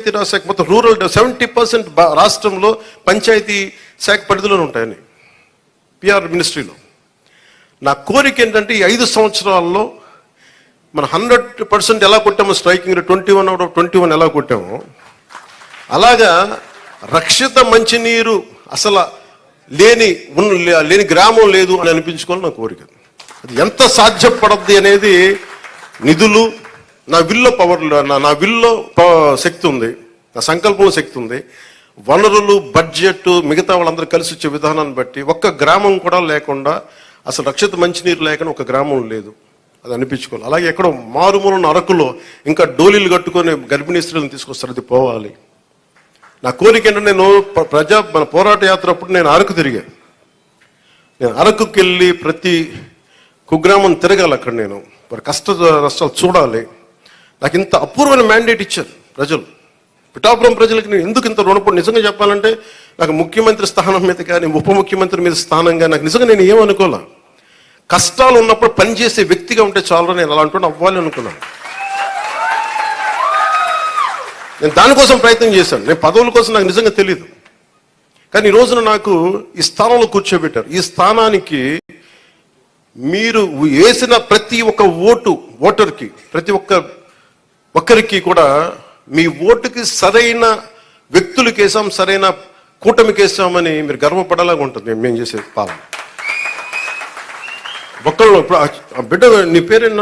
పంచాయతీరాజ్ శాఖ మొత్తం rural seventy percent రాష్ట్రంలో పంచాయతీ శాఖ పరిధిలోనే ఉంటాయని పిఆర్ మినిస్ట్రీలో. నా కోరిక ఏంటంటే ఈ ఐదు సంవత్సరాల్లో మన హండ్రెడ్ పర్సెంట్ ఎలా కొట్టామో striking twenty one out of twenty one ఎలా కొట్టామో అలాగా రక్షిత మంచినీరు అసలు లేని ఉన్న లేని గ్రామం లేదు అని అనిపించుకోవాలి నా కోరిక. అది ఎంత సాధ్యపడద్ది అనేది నిధులు నా విల్లో పవర్ నా నా విల్లో ప- శక్తి ఉంది. నా సంకల్పంలో శక్తి ఉంది. వనరులు బడ్జెట్ మిగతా వాళ్ళందరూ కలిసి వచ్చే విధానాన్ని బట్టి ఒక్క గ్రామం కూడా లేకుండా అసలు రక్షిత మంచినీరు లేకుండా ఒక గ్రామం లేదు. అది అనిపించుకోవాలి. అలాగే ఎక్కడో మారుమూల అరకులో ఇంకా డోలీలు కట్టుకొని గర్భిణీ స్త్రీలను తీసుకొస్తారు. అది పోవాలి. నా కోరిక ఏంటంటే నేను ప్రజా మన పోరాట యాత్ర అప్పుడు నేను అరకు తిరిగా. నేను అరకుకి వెళ్ళి ప్రతి కుగ్రామం తిరగాలి అక్కడ నేను. వారి కష్ట నష్టాలు చూడాలి. నాకు ఇంత అపూర్వమైన మ్యాండేట్ ఇచ్చారు ప్రజలు. పిఠాపురం ప్రజలకి నేను ఎందుకు ఇంత రుణపడి నిజంగా చెప్పాలంటే నాకు ముఖ్యమంత్రి స్థానం మీద కానీ ఉప ముఖ్యమంత్రి మీద స్థానం కానీ నాకు నిజంగా నేను ఏమనుకోలే? కష్టాలు ఉన్నప్పుడు పనిచేసే వ్యక్తిగా ఉంటే చాలు నేను అలాంటి అవ్వాలి అనుకున్నాను. నేను దానికోసం ప్రయత్నం చేశాను. నేను పదవుల కోసం నాకు నిజంగా తెలియదు కానీ ఈ రోజున నాకు ఈ స్థానంలో కూర్చోబెట్టారు. ఈ స్థానానికి మీరు వేసిన ప్రతి ఒక్క ఓటు ఓటర్కి ప్రతి ఒక్క ఒక్కరికి కూడా మీ ఓటుకి సరైన వ్యక్తులు వేసాం సరైన కూటమికి వేసామని మీరు గర్వపడేలాగా ఉంటుంది. మేము చేసే పాలన. ఒక్కళ్ళు ఇప్పుడు ఆ బిడ్డ నీ పేరేనా